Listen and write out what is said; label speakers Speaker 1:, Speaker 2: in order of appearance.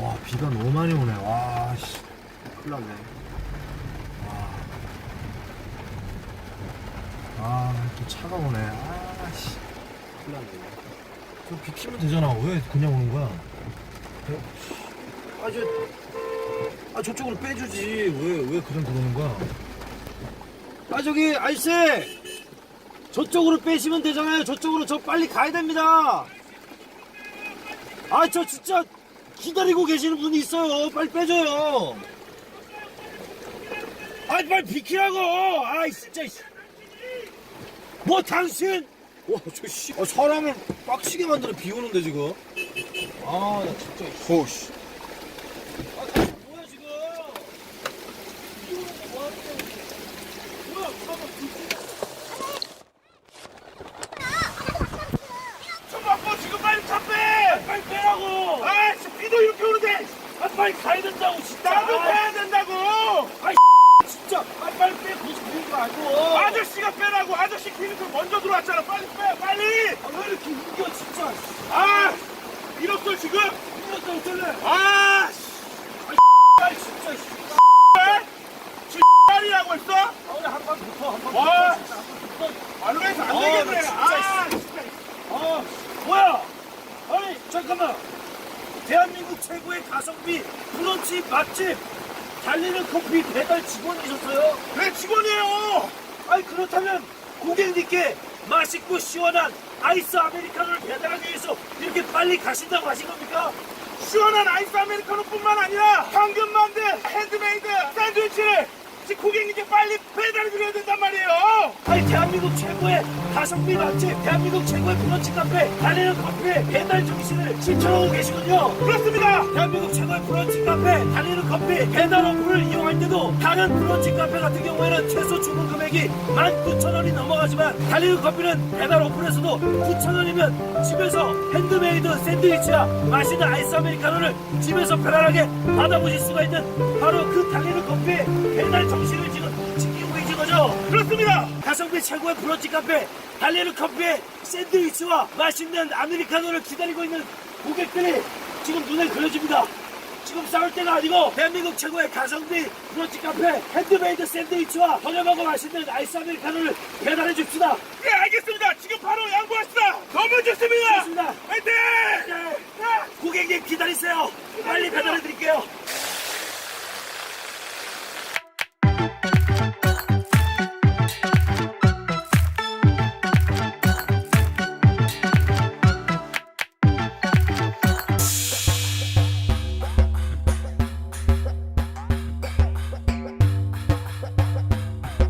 Speaker 1: 와 비가 너무 많이 오네. 와씨. 큰일 났네. 와아또 차가 오네. 아씨. 큰일 났네. 저 비키면 되잖아. 왜 그냥 오는 거야? 아저 아 저쪽으로 빼주지. 왜 왜 그냥 그러는 거야? 아 저기 아저씨! 저쪽으로 빼시면 되잖아요. 저쪽으로 저 빨리 가야 됩니다. 아 저 진짜 기다리고 계시는 분이 있어요. 빨리 빼줘요. 아 빨리 비키라고. 아이 진짜 씨. 뭐 당신? 와 저 씨. 아, 사람을 빡치게 만드는 비 오는데 지금. 아 나 진짜
Speaker 2: 호씨.
Speaker 1: 아 당신 뭐야 지금 비 오는데 뭐 하는 거야 뭐야 잠깐만
Speaker 2: 좀 바꿔 지금 빨리 차 빼.
Speaker 1: 빨리 빼라고
Speaker 2: 아, 씨, 비도 이렇게 오는데
Speaker 1: 아 빨리 가야 된다고 진짜
Speaker 2: 나도
Speaker 1: 아,
Speaker 2: 빼야 된다고.
Speaker 1: 진짜 아 빨리 빼 굳이 그러지 말고
Speaker 2: 아저씨가 빼라고. 아저씨 기니까 먼저 들어왔잖아. 빨리 빼, 빨리.
Speaker 1: 아, 왜 이렇게 웃겨 진짜
Speaker 2: 아, 이렇게 지금.
Speaker 1: 이랬다 어쩔래
Speaker 2: 아, 씨,
Speaker 1: 아 진짜 씨.
Speaker 2: 지금 했어?
Speaker 1: 아 오늘 한판 붙어 한판
Speaker 2: 와.
Speaker 1: 붙어
Speaker 2: 말로 해서 안
Speaker 1: 아,
Speaker 2: 되겠네.
Speaker 1: 나
Speaker 2: 아,
Speaker 1: 진짜. 아 뭐야 아니 잠깐만 대한민국 최고의 가성비 브런치 맛집 달리는 커피 배달 직원이셨어요?
Speaker 2: 내 직원이에요.
Speaker 1: 아니 그렇다면 고객님께 맛있고 시원한 아이스 아메리카노를 배달하기 위해서 이렇게 빨리 가신다고 하신 겁니까?
Speaker 2: 시원한 아이스 아메리카노뿐만 아니라 황금 만든 핸드메이드 샌드위치를 지금 고객님께 빨리 배
Speaker 1: 대한민국 최고의 가성비 맛집 대한민국 최고의 브런치 카페 달리는 커피의 배달 정신을 실천하고 계시군요
Speaker 2: 그렇습니다.
Speaker 1: 대한민국 최고의 브런치 카페 달리는 커피 배달 어플을 이용할 때도 다른 브런치 카페 같은 경우에는 최소 주문 금액이 19,000원이 넘어가지만 달리는 커피는 배달 어플에서도 9,000원이면 집에서 핸드메이드 샌드위치와 맛있는 아이스 아메리카노를 집에서 편안하게 받아보실 수가 있는 바로 그 달리는 커피의 배달 정신을 지금 가성비 최고의 브런치 카페 달리는 커피에 샌드위치와 맛있는 아메리카노를 기다리고 있는 고객들이 지금 눈에 그려집니다. 지금 싸울 때가 아니고 대한민국 최고의 가성비 브런치 카페 핸드메이드 샌드위치와 저렴하고 맛있는 아이스 아메리카노를 배달해 줍시다.
Speaker 2: 예, 알겠습니다. 지금 바로 양보합시다. 너무 좋습니다.
Speaker 1: 좋습니다.
Speaker 2: 화이팅!
Speaker 1: 네. 고객님 기다리세요. 빨리 배달해 드릴게요.